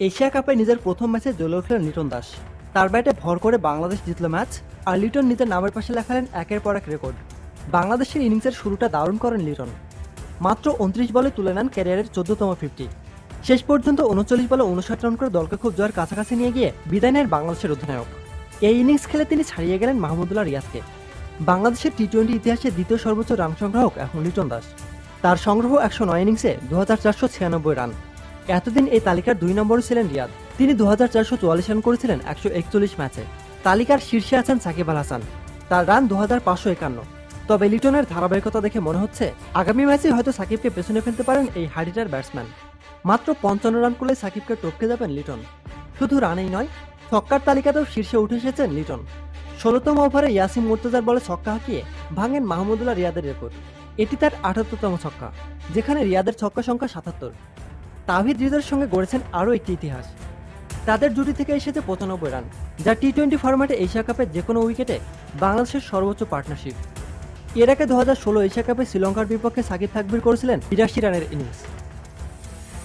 Asia কাপে নিজের প্রথম ম্যাচে জ্বলে উঠলেন লিটন দাস। তার ব্যাটে ভর করে বাংলাদেশ জিতল ম্যাচ, আর লিটন নিজের নামের পাশে লেখালেন একের পর এক রেকর্ড। বাংলাদেশের ইনিংসের শুরুটা দারুণ করেন লিটন। মাত্র উনত্রিশ বলে তুলে নেন ক্যারিয়ারের চোদ্দতম ফিফটি। শেষ পর্যন্ত উনচল্লিশ বলে উনষাট রান করে দলকে খুব জয়ের কাছাকাছি নিয়ে গিয়ে বিদায় নেন বাংলাদেশের অধিনায়ক। এই ইনিংস খেলে তিনি ছাড়িয়ে গেলেন মাহমুদুল্লাহ রিয়াজকে। বাংলাদেশের টি টোয়েন্টি ইতিহাসে দ্বিতীয় সর্বোচ্চ রান সংগ্রাহক এখন লিটন দাস। তার সংগ্রহ একশো নয় ইনিংসে দু হাজার চারশো ছিয়ানব্বই রান। এতদিন এই তালিকার দুই নম্বরে ছিলেন রিয়াদ। তিনি দু হাজার চারশো চুয়াল্লিশ রান করেছিলেন একশো একচল্লিশ ম্যাচে। তালিকার শীর্ষে আছেন সাকিব আল হাসান। তার রান দু হাজার পাঁচশো একান্ন। তবে লিটনের ধারাবাহিকতা দেখে মনে হচ্ছে, আগামী ম্যাচে হয়তো সাকিবকে পেছনে ফেলতে পারেন এই হাডিটার ব্যাটসম্যান। মাত্র পঞ্চান্ন রান করলে সাকিবকে টপকে যাবেন লিটন। শুধু রানেই নয়, ছক্কার তালিকাতেও শীর্ষে উঠে এসেছেন লিটন। ষোলোতম ওভারে ইয়াসিম মুর্তজার বলে ছক্কা হাঁকিয়ে ভাঙেন মাহমুদুল্লাহ রিয়াদের রেকর্ড। এটি তার আটাত্তরতম ছক্কা, যেখানে রিয়াদের ছক্কা সংখ্যা সাতাত্তর। তাহিদ হৃদয়ের সঙ্গে গড়েছেন আরও একটি ইতিহাস। তাদের জুটি থেকে এসেছে পঁচানব্বই রান, যা টি টোয়েন্টি ফরম্যাটে এশিয়া কাপের যে কোনো উইকেটে বাংলাদেশের সর্বোচ্চ পার্টনারশিপ। এর আগে দু হাজার ষোলো এশিয়া কাপে শ্রীলঙ্কার বিপক্ষে সাকিব থাকবির করেছিলেন বিরাশি রানের ইনিংস।